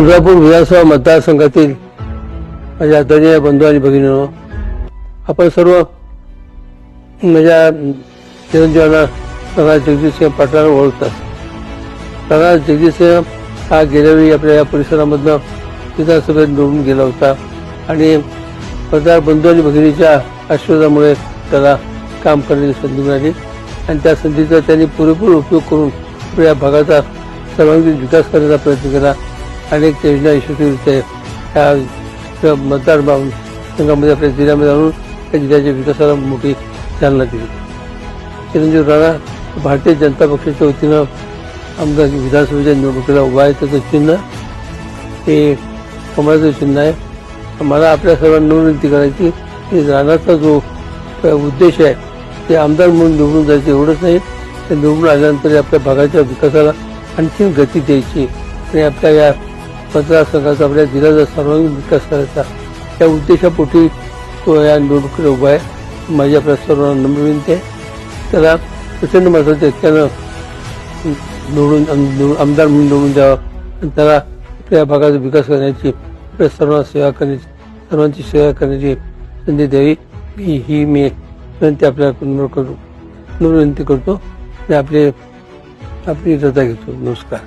तुळजापूर विधानसभा मतदारसंघातील माझ्या आदरणीय बंधू आणि भगिनीनो आपण सर्व माझ्या चिरंजीवांना प्रकाश जगदीशसिंह पाटलांना ओळखतात. प्रकाश जगदीशसिंह हा गेल्यावेळी आपल्या या परिसरामधनं विधानसभेत निवडून गेला होता आणि मतदार बंधू आणि भगिनीच्या आशीर्वादामुळे त्याला काम करण्याची संधी मिळाली आणि त्या संधीचा त्यांनी पुरेपूर उपयोग करून आपल्या या भागाचा सर्वांगीण विकास करण्याचा प्रयत्न केला. अनेक योजना यशस्वीरित्या या त्या मतदार भाव संघामध्ये आपल्या जिल्ह्यामध्ये आणून त्या जिल्ह्याच्या विकासाला मोठी चालना दिली. चिरंजीव राणा भारतीय जनता पक्षाच्या वतीनं आमदार विधानसभेच्या निवडणुकीला उभा आहे. त्याचं चिन्ह हे कमळाचं चिन्ह आहे. मला आपल्या सर्वांना विनंती करायची की राणाचा जो उद्देश आहे ते आमदार म्हणून निवडून जायचं एवढंच नाही. ते निवडून आल्यानंतर आपल्या भागाच्या विकासाला आणखीन गती द्यायची आणि आपल्या या मतदारसंघाचा आपल्या जिल्ह्याचा सर्वांगीण विकास करायचा. या उद्देशापोटी तो या निवडणुकीला उभा आहे. माझी आपल्या सर्वांना नम्र विनंती आहे. त्याला प्रचंड मताच्या त्यानं निवडून आमदार म्हणून निवडून द्यावं. आणि त्याला आपल्या भागाचा विकास करण्याची आपल्या सर्वांना सेवा करण्याची सर्वांची सेवा करण्याची संधी द्यावी. ही ही मी विनंती आपल्याला नम्र करू नम्र विनंती करतो. आणि आपले आपली रजा घेतो. नमस्कार.